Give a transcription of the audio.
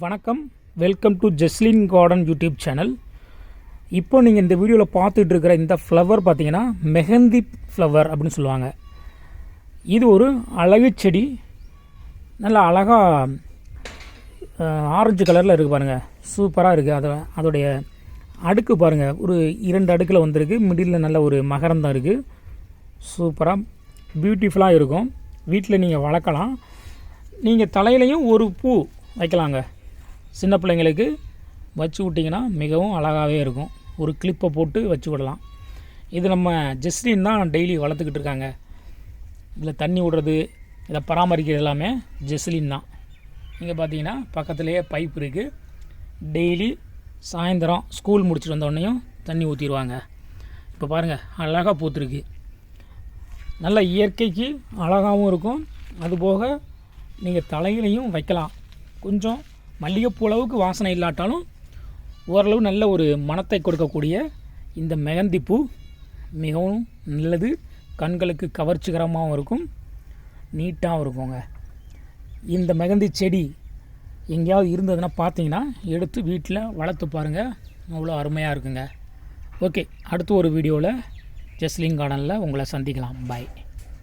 வணக்கம். Welcome to Jeslin garden YouTube channel இப்போ நீங்கள் இந்த வீடியோவில் பார்த்துட்டு இருக்கிற இந்த ஃப்ளவர் பார்த்தீங்கன்னா மெஹந்தி ஃப்ளவர் அப்படின்னு சொல்லுவாங்க. இது ஒரு அழகு செடி. நல்ல அழகாக ஆரஞ்சு கலரில் இருக்குது பாருங்கள் சூப்பராக இருக்குது அதை அதோடைய அடுக்கு பாருங்கள் ஒரு இரண்டு அடுக்கில் வந்திருக்கு. மிடில் நல்ல ஒரு மகரந்தம் இருக்குது சூப்பராக பியூட்டிஃபுல்லாக இருக்கும். வீட்டில் நீங்கள் வளர்க்கலாம். நீங்கள் தலையிலையும் ஒரு பூ வைக்கலாங்க. சின்ன பிள்ளைங்களுக்கு வச்சு விட்டிங்கன்னா மிகவும் அழகாகவே இருக்கும். ஒரு கிளிப்பை போட்டு வச்சு விடலாம். இது நம்ம ஜெஸ்டின் தான் டெய்லி வளர்த்துக்கிட்டு இருக்காங்க. இதில் தண்ணி விடுறது இதை பராமரிக்கிறது எல்லாமே ஜெஸ்லின் தான். இங்கே பார்த்தீங்கன்னா பக்கத்துலேயே பைப் இருக்குது டெய்லி சாயந்தரம் ஸ்கூல் முடிச்சுட்டு வந்தோடனையும் தண்ணி ஊற்றிடுவாங்க இப்போ பாருங்கள் அழகாக பூத்துருக்கு. நல்ல இயற்கைக்கு அழகாகவும் இருக்கும். அதுபோக நீங்கள் தலையிலையும் வைக்கலாம். கொஞ்சம் மல்லிகைப்பூ அளவுக்கு வாசனை இல்லாட்டாலும் ஓரளவு நல்ல ஒரு மனத்தை கொடுக்கக்கூடிய இந்த மெகந்தி பூ மிகவும் நல்லது. கண்களுக்கு கவர்ச்சிகரமாகவும் இருக்கும். நீட்டாகவும் இருக்குங்க. இந்த மெகந்தி செடி எங்கேயாவது இருந்ததுன்னா பார்த்தீங்கன்னா எடுத்து வீட்டில் வளர்த்து பாருங்கள் அவ்வளோ அருமையாக இருக்குங்க. ஓகே அடுத்து ஒரு வீடியோவில் ஜெஸ்லிங் கார்டனில் உங்களை சந்திக்கலாம். பாய்